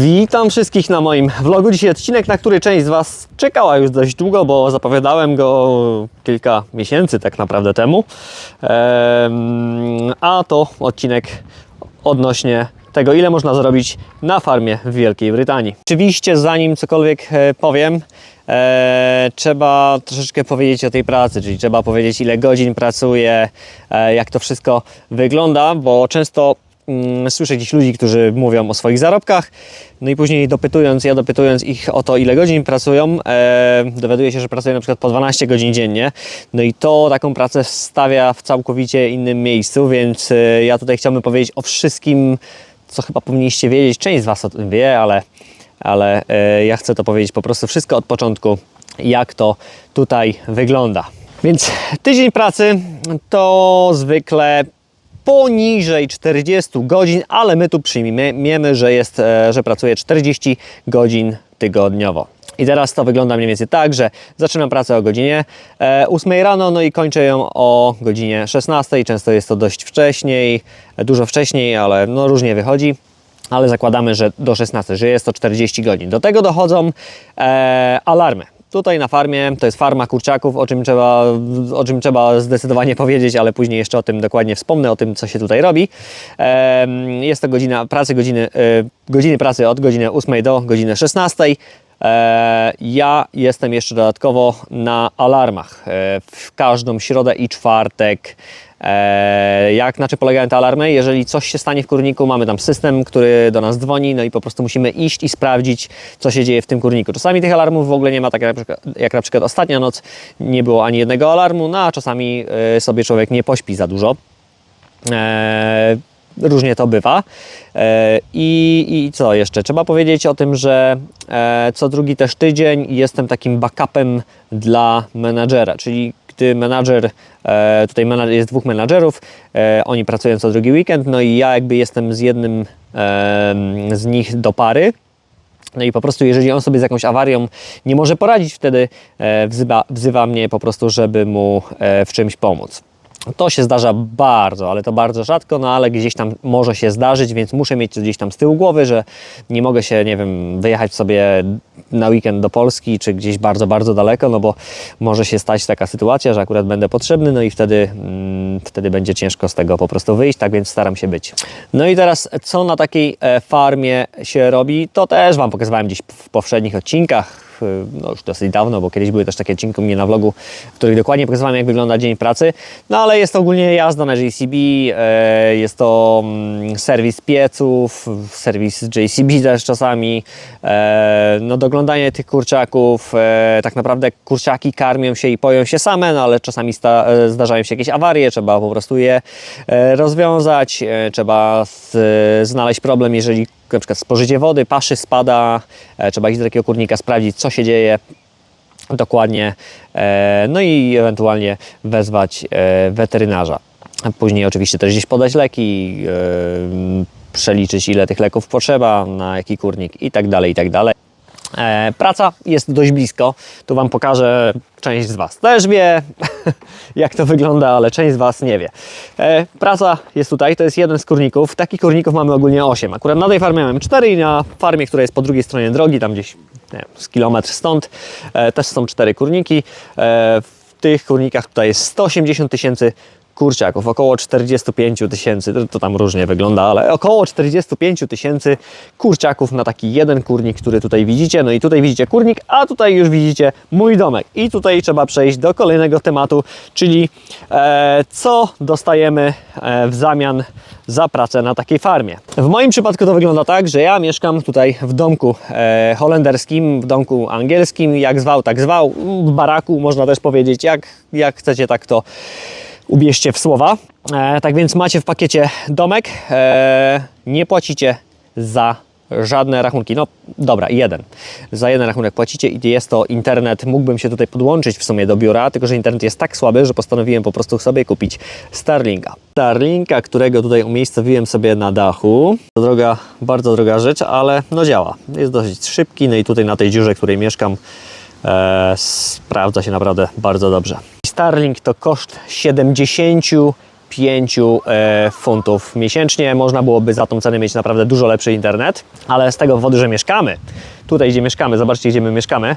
Witam wszystkich na moim vlogu. Dzisiaj odcinek, na który część z Was czekała już dość długo, bo zapowiadałem go kilka miesięcy tak naprawdę temu. Em, A to odcinek odnośnie tego, ile można zarobić na farmie w Wielkiej Brytanii. Oczywiście, zanim cokolwiek e, powiem, e, trzeba troszeczkę powiedzieć o tej pracy, czyli trzeba powiedzieć, ile godzin pracuję, e, jak to wszystko wygląda, bo często słyszę gdzieś ludzi, którzy mówią o swoich zarobkach, no i później dopytując, ja dopytując ich o to, ile godzin pracują, e, dowiaduję się, że pracują na przykład po 12 godzin dziennie, no i to taką pracę stawia w całkowicie innym miejscu, więc e, ja tutaj chciałbym powiedzieć o wszystkim, co chyba powinniście wiedzieć, część z Was o tym wie, ale, ale e, ja chcę to powiedzieć po prostu wszystko od początku, jak to tutaj wygląda. Więc tydzień pracy to zwykle poniżej 40 godzin, ale my tu przyjmiemy, że, jest, e, że pracuję 40 godzin tygodniowo. I teraz to wygląda mniej więcej tak, że zaczynam pracę o godzinie e, 8 rano, no i kończę ją o godzinie 16. Często jest to dość wcześniej, e, dużo wcześniej, ale no różnie wychodzi. Ale zakładamy, że do 16, że jest to 40 godzin. Do tego dochodzą e, alarmy. Tutaj na farmie to jest farma kurczaków, o czym, trzeba, o czym trzeba zdecydowanie powiedzieć, ale później jeszcze o tym dokładnie wspomnę, o tym, co się tutaj robi. Jest to godzina pracy, godziny, e, godziny pracy od godziny 8 do godziny 16. E, Ja jestem jeszcze dodatkowo na alarmach e, w każdą środę i czwartek. E, Jak na czym polegają te alarmy? Jeżeli coś się stanie w kurniku, mamy tam system, który do nas dzwoni, no i po prostu musimy iść i sprawdzić, co się dzieje w tym kurniku. Czasami tych alarmów w ogóle nie ma, tak jak na przykład, jak na przykład ostatnia noc nie było ani jednego alarmu, no a czasami sobie człowiek nie pośpi za dużo. Różnie to bywa. E, I, I co jeszcze? Trzeba powiedzieć o tym, że e, co drugi też tydzień jestem takim backupem dla menadżera, czyli gdy menadżer, e, tutaj jest dwóch menadżerów, oni pracują co drugi weekend, no i ja jakby jestem z jednym z nich do pary. No i po prostu, jeżeli on sobie z jakąś awarią nie może poradzić, wtedy wzywa, wzywa mnie po prostu, żeby mu w czymś pomóc. To się zdarza bardzo, ale to bardzo rzadko, no ale gdzieś tam może się zdarzyć, więc muszę mieć to gdzieś tam z tyłu głowy, że nie mogę się, nie wiem, wyjechać sobie na weekend do Polski, czy gdzieś bardzo, bardzo daleko, no bo może się stać taka sytuacja, że akurat będę potrzebny, no i wtedy, mm, wtedy będzie ciężko z tego po prostu wyjść, tak więc staram się być. No i teraz, co na takiej e, farmie się robi, to też Wam pokazywałem gdzieś w poprzednich odcinkach, no już dosyć dawno, bo kiedyś były też takie odcinki u mnie na vlogu, w których dokładnie pokazywałem, jak wygląda dzień pracy. No ale jest to ogólnie jazda na JCB, e, jest to mm, serwis pieców, serwis JCB też czasami, e, no doglądanie tych kurczaków, e, tak naprawdę kurczaki karmią się i poją się same, no ale czasami zdarzają się jakieś awarie, trzeba po prostu je rozwiązać, trzeba znaleźć problem, jeżeli na przykład spożycie wody, paszy spada, e, trzeba iść do takiego kurnika, sprawdzić co się dzieje dokładnie, e, no i ewentualnie wezwać e, weterynarza. Później oczywiście też gdzieś podać leki, przeliczyć ile tych leków potrzeba, na jaki kurnik i tak dalej, i tak dalej. E, Praca jest dość blisko. Tu Wam pokażę, część z Was też wie, jak to wygląda, ale część z Was nie wie. E, Praca jest tutaj, to jest jeden z kurników. Takich kurników mamy ogólnie 8. Akurat na tej farmie mamy 4 i na farmie, która jest po drugiej stronie drogi, tam gdzieś nie z kilometr stąd, e, też są 4 kurniki. W tych kurnikach tutaj jest 180 tysięcy kurczaków, około 45 tysięcy, to, tam różnie wygląda, ale około 45 tysięcy kurczaków na taki jeden kurnik, który tutaj widzicie. No i tutaj widzicie kurnik, a tutaj już widzicie mój domek. I tutaj trzeba przejść do kolejnego tematu, czyli e, co dostajemy e, w zamian za pracę na takiej farmie. W moim przypadku to wygląda tak, że ja mieszkam tutaj w domku e, holenderskim, w domku angielskim, jak zwał, tak zwał, w baraku można też powiedzieć, jak, jak chcecie, tak to ubierzcie w słowa. E, tak więc macie w pakiecie domek, e, nie płacicie za żadne rachunki. No dobra, jeden. Za jeden rachunek płacicie i jest to internet. Mógłbym się tutaj podłączyć w sumie do biura, tylko że internet jest tak słaby, że postanowiłem po prostu sobie kupić Starlinka. Starlinka, którego tutaj umiejscowiłem sobie na dachu. To droga, bardzo droga rzecz, ale no działa. Jest dosyć szybki, no i tutaj na tej dziurze, w której mieszkam, e, sprawdza się naprawdę bardzo dobrze. Starlink to koszt 70 5 e, funtów miesięcznie. Można byłoby za tą cenę mieć naprawdę dużo lepszy internet, ale z tego powodu, że mieszkamy tutaj, gdzie mieszkamy, zobaczcie, gdzie my mieszkamy,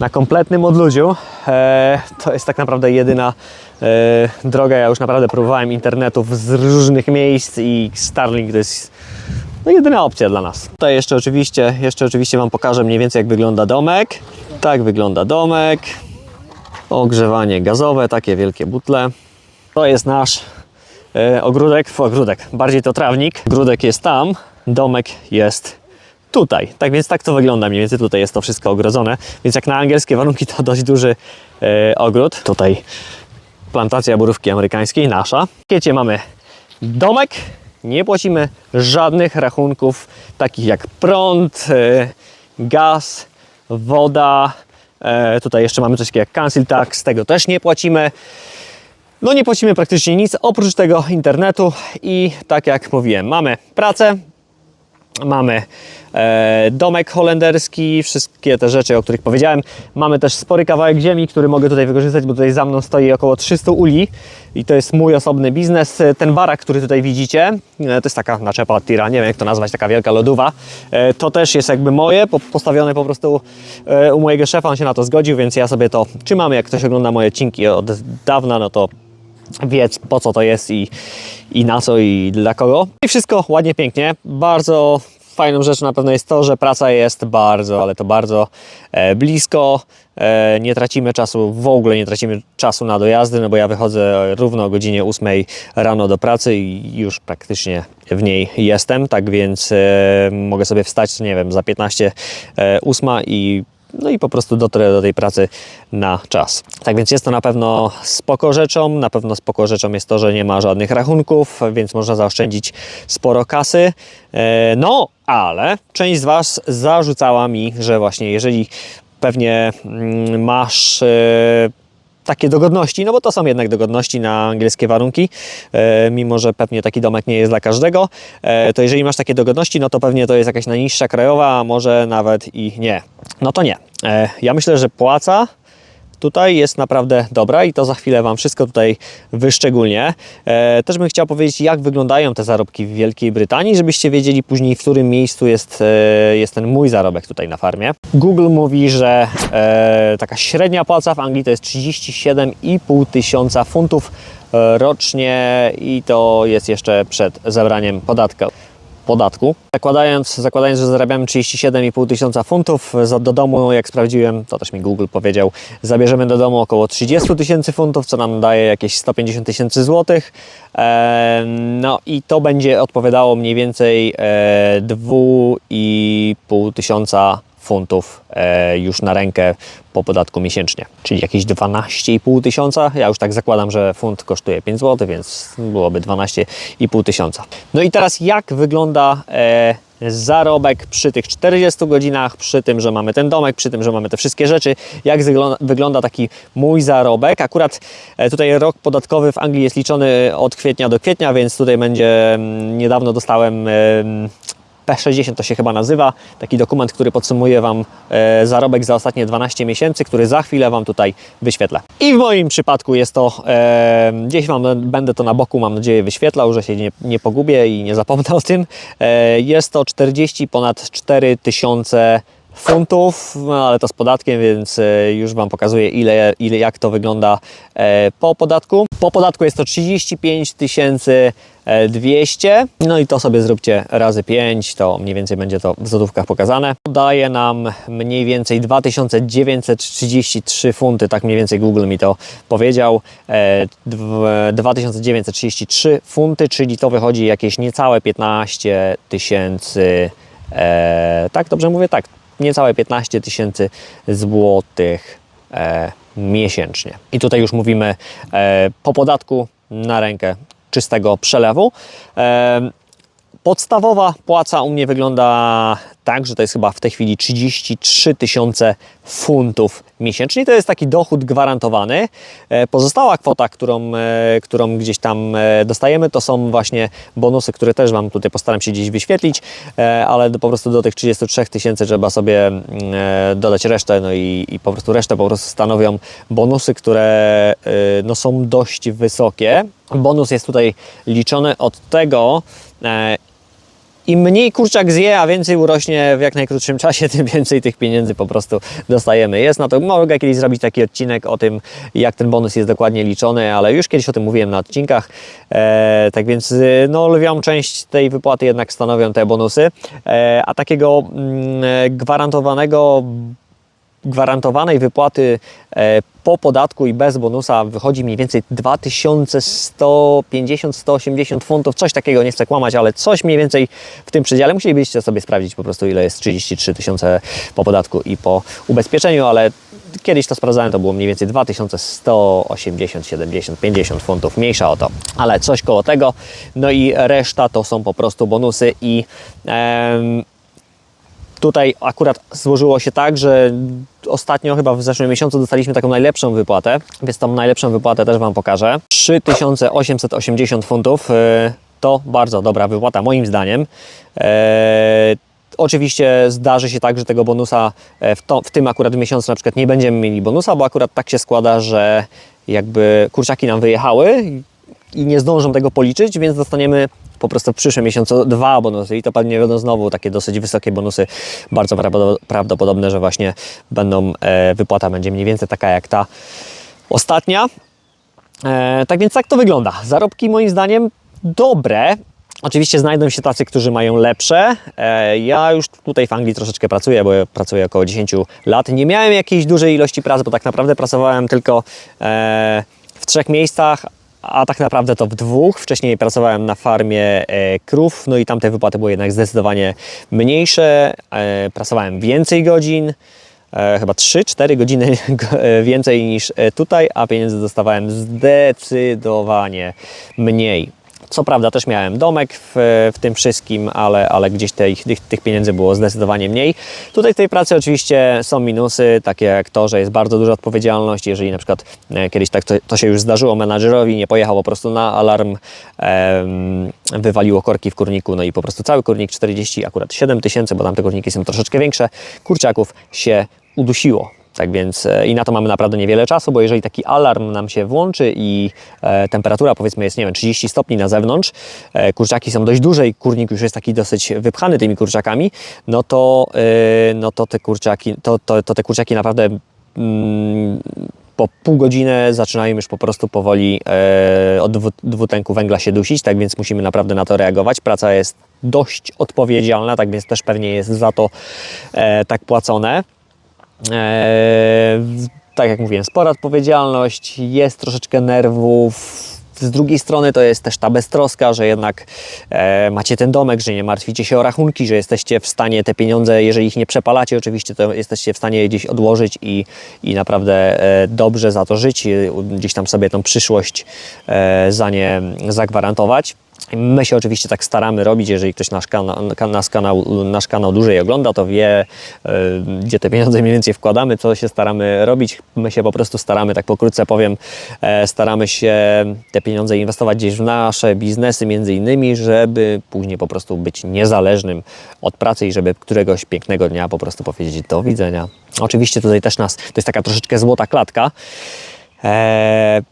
na kompletnym odludziu. E, to jest tak naprawdę jedyna e, droga. Ja już naprawdę próbowałem internetów z różnych miejsc i Starlink to jest no, jedyna opcja dla nas. Tutaj jeszcze oczywiście, jeszcze oczywiście Wam pokażę mniej więcej jak wygląda domek. Tak wygląda domek. Ogrzewanie gazowe, takie wielkie butle. To jest nasz e, ogródek, ogródek, bardziej to trawnik. Ogródek jest tam, domek jest tutaj. Tak więc tak to wygląda mniej więcej. Tutaj jest to wszystko ogrodzone. Więc jak na angielskie warunki to dość duży e, ogród. Tutaj plantacja borówki amerykańskiej, nasza. W mamy domek. Nie płacimy żadnych rachunków takich jak prąd, e, gaz, woda. E, tutaj jeszcze mamy coś takiego jak council tax, tego też nie płacimy. No nie płacimy praktycznie nic oprócz tego internetu i tak jak mówiłem, mamy pracę, Mamy e, domek holenderski, wszystkie te rzeczy, o których powiedziałem. Mamy też spory kawałek ziemi, który mogę tutaj wykorzystać, bo tutaj za mną stoi około 300 uli i to jest mój osobny biznes. E, Ten barak, który tutaj widzicie, e, to jest taka naczepa od tira, nie wiem jak to nazwać, taka wielka lodowa. To też jest jakby moje, po, postawione po prostu u mojego szefa, on się na to zgodził, więc ja sobie to trzymam. Jak ktoś ogląda moje odcinki od dawna, no to wiedz po co to jest i, i na co i dla kogo. I wszystko ładnie, pięknie. Bardzo fajną rzeczą na pewno jest to, że praca jest bardzo, ale to bardzo e, blisko. E, nie tracimy czasu, w ogóle nie tracimy czasu na dojazdy, no bo ja wychodzę równo o godzinie 8 rano do pracy i już praktycznie w niej jestem, tak więc e, mogę sobie wstać, nie wiem, za 15 e, 8 i no i po prostu dotrę do tej pracy na czas. Tak więc jest to na pewno spoko rzeczą. Na pewno spoko rzeczą jest to, że nie ma żadnych rachunków, więc można zaoszczędzić sporo kasy. E, No, ale część z Was zarzucała mi, że właśnie jeżeli pewnie mm, masz e, takie dogodności, no bo to są jednak dogodności na angielskie warunki, e, mimo że pewnie taki domek nie jest dla każdego, to jeżeli masz takie dogodności, no to pewnie to jest jakaś najniższa krajowa, a może nawet i nie. No to nie. E, ja myślę, że płaca tutaj jest naprawdę dobra i to za chwilę Wam wszystko tutaj wyszczególnię. E, też bym chciał powiedzieć, jak wyglądają te zarobki w Wielkiej Brytanii, żebyście wiedzieli później, w którym miejscu jest, e, jest ten mój zarobek tutaj na farmie. Google mówi, że e, taka średnia płaca w Anglii to jest 37,5 tysiąca funtów rocznie i to jest jeszcze przed zabraniem podatku podatku. Zakładając, zakładając, że zarabiamy 37,5 tysiąca funtów, za- do domu, jak sprawdziłem, to też mi Google powiedział, zabierzemy do domu około 30 tysięcy funtów, co nam daje jakieś 150 tysięcy złotych. No i to będzie odpowiadało mniej więcej e, 2,5 tysiąca funtów e, już na rękę po podatku miesięcznie, czyli jakieś 12,5 tysiąca. Ja już tak zakładam, że funt kosztuje 5 zł, więc byłoby 12,5 tysiąca. No i teraz jak wygląda e, zarobek przy tych 40 godzinach, przy tym, że mamy ten domek, przy tym, że mamy te wszystkie rzeczy, jak wygląda, taki mój zarobek. Akurat e, tutaj rok podatkowy w Anglii jest liczony od kwietnia do kwietnia, więc tutaj będzie, mm, niedawno dostałem em, P60 to się chyba nazywa, taki dokument, który podsumuje Wam e, zarobek za ostatnie 12 miesięcy, który za chwilę Wam tutaj wyświetlę. I w moim przypadku jest to, e, gdzieś Wam będę to na boku, mam nadzieję, wyświetlał, że się nie, nie pogubię i nie zapomnę o tym. E, jest to 40 ponad 4 tysiące funtów, no ale to z podatkiem, więc e, już Wam pokazuję ile, ile jak to wygląda e, po podatku. Po podatku jest to 35 tysięcy 200, no i to sobie zróbcie razy 5, to mniej więcej będzie to w złotówkach pokazane. Daje nam mniej więcej 2933 funty, tak mniej więcej Google mi to powiedział. E, dw- 2933 funty, czyli to wychodzi jakieś niecałe 15 tysięcy, e, tak dobrze mówię? Tak, niecałe 15 tysięcy złotych e, miesięcznie. I tutaj już mówimy e, po podatku na rękę czystego przelewu. E, Podstawowa płaca u mnie wygląda tak, że to jest chyba w tej chwili 33 tysiące funtów miesięcznie. To jest taki dochód gwarantowany. E, Pozostała kwota, którą, e, którą gdzieś tam e, dostajemy, to są właśnie bonusy, które też Wam tutaj postaram się gdzieś wyświetlić, ale po prostu do tych 33 tysięcy trzeba sobie mm, dodać resztę, no i, i po prostu resztę po prostu stanowią bonusy, które no, są dość wysokie. Bonus jest tutaj liczony od tego, im mniej kurczak zje, a więcej urośnie w jak najkrótszym czasie, tym więcej tych pieniędzy po prostu dostajemy. Jest na to, mogę kiedyś zrobić taki odcinek o tym, jak ten bonus jest dokładnie liczony, ale już kiedyś o tym mówiłem na odcinkach. E, tak więc y, no, lwią część tej wypłaty jednak stanowią te bonusy, e, a takiego mm, gwarantowanego gwarantowanej wypłaty e, po podatku i bez bonusa wychodzi mniej więcej 2150-180 funtów, coś takiego, nie chcę kłamać, ale coś mniej więcej w tym przedziale. Musielibyście sobie sprawdzić po prostu ile jest 33 tysiące po podatku i po ubezpieczeniu, ale kiedyś to sprawdzałem, to było mniej więcej 2180, 70, 50 funtów, mniejsza o to, ale coś koło tego. No i reszta to są po prostu bonusy i em, Tutaj akurat złożyło się tak, że ostatnio, chyba w zeszłym miesiącu, dostaliśmy taką najlepszą wypłatę, więc tą najlepszą wypłatę też Wam pokażę. 3880 funtów e, to bardzo dobra wypłata, moim zdaniem. E, Oczywiście zdarzy się tak, że tego bonusa e, w, to, w tym akurat miesiącu na przykład nie będziemy mieli bonusa, bo akurat tak się składa, że jakby kurczaki nam wyjechały i nie zdążą tego policzyć, więc dostaniemy po prostu w przyszłym miesiącu dwa bonusy i to pewnie będą znowu takie dosyć wysokie bonusy, bardzo prawdo- prawdopodobne, że właśnie będą, e, wypłata będzie mniej więcej taka jak ta ostatnia. E, tak więc tak to wygląda. Zarobki moim zdaniem dobre. Oczywiście znajdą się tacy, którzy mają lepsze. E, ja już tutaj w Anglii troszeczkę pracuję, bo pracuję około 10 lat. Nie miałem jakiejś dużej ilości pracy, bo tak naprawdę pracowałem tylko w trzech miejscach, a tak naprawdę to w dwóch. Wcześniej pracowałem na farmie e, krów, no i tam te wypłaty były jednak zdecydowanie mniejsze. E, pracowałem więcej godzin, e, chyba 3-4 godziny go- więcej niż tutaj, a pieniędzy dostawałem zdecydowanie mniej. Co prawda też miałem domek w, w tym wszystkim, ale, ale gdzieś tych, tych, tych pieniędzy było zdecydowanie mniej. Tutaj w tej pracy oczywiście są minusy, takie jak to, że jest bardzo duża odpowiedzialność. Jeżeli na przykład e, kiedyś tak to, to się już zdarzyło menadżerowi, nie pojechał po prostu na alarm, wywaliło korki w kurniku, no i po prostu cały kurnik 40, akurat 7 tysięcy, bo tamte kurniki są troszeczkę większe, kurczaków się udusiło. Tak więc e, i na to mamy naprawdę niewiele czasu, bo jeżeli taki alarm nam się włączy i e, temperatura powiedzmy jest, nie wiem, 30 stopni na zewnątrz, e, kurczaki są dość duże i kurnik już jest taki dosyć wypchany tymi kurczakami, no to, no to te kurczaki, to, to, to te kurczaki naprawdę mm, po pół godziny zaczynają już po prostu powoli e, od dwu, dwutlenku węgla się dusić, tak więc musimy naprawdę na to reagować. Praca jest dość odpowiedzialna, tak więc też pewnie jest za to e, tak płacone. Eee, tak jak mówiłem, spora odpowiedzialność, jest troszeczkę nerwów. Z drugiej strony to jest też ta beztroska, że jednak e, macie ten domek, że nie martwicie się o rachunki, że jesteście w stanie te pieniądze, jeżeli ich nie przepalacie oczywiście, to jesteście w stanie je gdzieś odłożyć i, i naprawdę e, dobrze za to żyć, e, gdzieś tam sobie tą przyszłość e, za nie zagwarantować. My się oczywiście tak staramy robić, jeżeli ktoś nasz kanał, nasz kanał, nasz kanał dłużej ogląda, to wie, e, gdzie te pieniądze mniej więcej wkładamy, co się staramy robić. My się po prostu staramy, tak pokrótce powiem, e, staramy się te pieniądze inwestować gdzieś w nasze biznesy między innymi, żeby później po prostu być niezależnym od pracy i żeby któregoś pięknego dnia po prostu powiedzieć do widzenia. Oczywiście tutaj też nas, to jest taka troszeczkę złota klatka. E,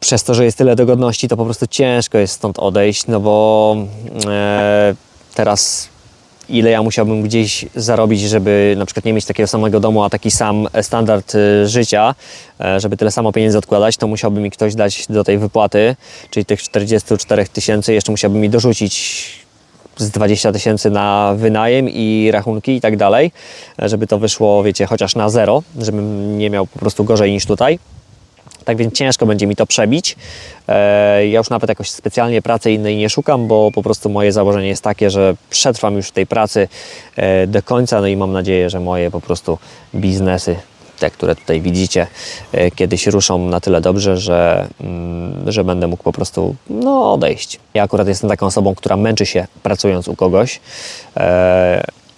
przez to, że jest tyle dogodności, to po prostu ciężko jest stąd odejść, no bo e, teraz ile ja musiałbym gdzieś zarobić, żeby na przykład nie mieć takiego samego domu, a taki sam standard e, życia, e, żeby tyle samo pieniędzy odkładać, to musiałby mi ktoś dać do tej wypłaty, czyli tych 44 tysięcy, jeszcze musiałby mi dorzucić z 20 tysięcy na wynajem i rachunki i tak dalej, e, żeby to wyszło, wiecie, chociaż na zero, żebym nie miał po prostu gorzej niż tutaj. Tak więc ciężko będzie mi to przebić. E, Ja już nawet jakoś specjalnie pracy innej nie szukam, bo po prostu moje założenie jest takie, że przetrwam już w tej pracy e, do końca, no i mam nadzieję, że moje po prostu biznesy, te, które tutaj widzicie, e, kiedyś ruszą na tyle dobrze, że, mm, że będę mógł po prostu no, odejść. Ja akurat jestem taką osobą, która męczy się pracując u kogoś.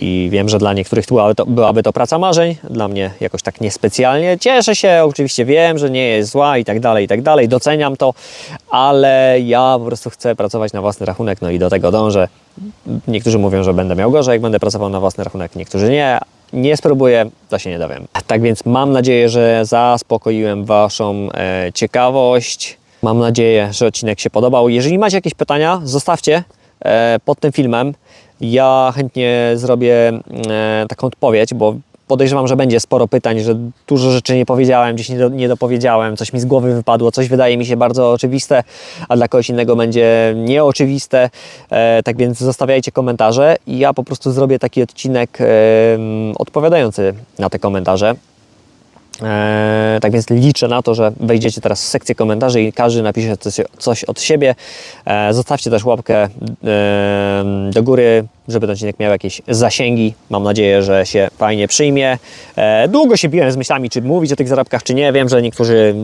I wiem, że dla niektórych byłaby to, byłaby to praca marzeń, dla mnie jakoś tak niespecjalnie. Cieszę się, oczywiście wiem, że nie jest zła i tak dalej, i tak dalej, doceniam to, ale ja po prostu chcę pracować na własny rachunek, no i do tego dążę. Niektórzy mówią, że będę miał gorzej, jak będę pracował na własny rachunek, niektórzy nie. Nie spróbuję, to się nie dowiem. Tak więc mam nadzieję, że zaspokoiłem Waszą e, ciekawość. Mam nadzieję, że odcinek się podobał. Jeżeli macie jakieś pytania, zostawcie e, pod tym filmem. Ja chętnie zrobię e, taką odpowiedź, bo podejrzewam, że będzie sporo pytań, że dużo rzeczy nie powiedziałem, gdzieś nie, do, nie dopowiedziałem, coś mi z głowy wypadło, coś wydaje mi się bardzo oczywiste, a dla kogoś innego będzie nieoczywiste. E, tak więc zostawiajcie komentarze i ja po prostu zrobię taki odcinek e, odpowiadający na te komentarze. E, tak więc liczę na to, że wejdziecie teraz w sekcję komentarzy i każdy napisze coś, coś od siebie. E, zostawcie też łapkę e, do góry, żeby ten odcinek miał jakieś zasięgi. Mam nadzieję, że się fajnie przyjmie. Długo się biłem z myślami, czy mówić o tych zarobkach, czy nie. Wiem, że niektórzy,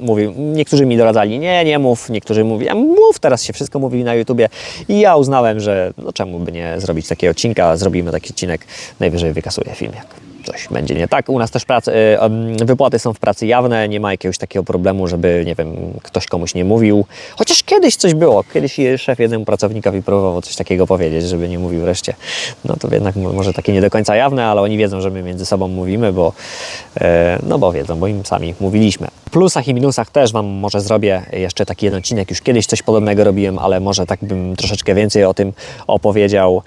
mówi, niektórzy mi doradzali, nie, nie mów. Niektórzy mówią, mów, teraz się wszystko mówi na YouTubie. I ja uznałem, że no czemu by nie zrobić takiego odcinka. Zrobimy taki odcinek, najwyżej wykasuję film, jak coś będzie nie tak. U nas też pracy, wypłaty są w pracy jawne, nie ma jakiegoś takiego problemu, żeby, nie wiem, ktoś komuś nie mówił. Chociaż kiedyś coś było, kiedyś szef jednemu pracownikowi próbował coś takiego powiedzieć, żeby nie mówił wreszcie. No to jednak mo- może takie nie do końca jawne, ale oni wiedzą, że my między sobą mówimy, bo, e, no bo wiedzą, bo im sami mówiliśmy. W plusach i minusach też Wam może zrobię jeszcze taki jeden odcinek. Już kiedyś coś podobnego robiłem, ale może tak bym troszeczkę więcej o tym opowiedział.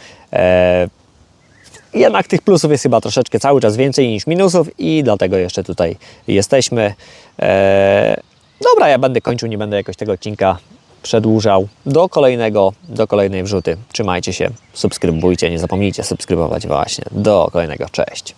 Jednak tych plusów jest chyba troszeczkę cały czas więcej niż minusów i dlatego jeszcze tutaj jesteśmy. Eee, dobra, ja będę kończył, nie będę jakoś tego odcinka przedłużał. Do kolejnego, do kolejnej wrzuty. Trzymajcie się, subskrybujcie, nie zapomnijcie subskrybować właśnie. Do kolejnego, cześć.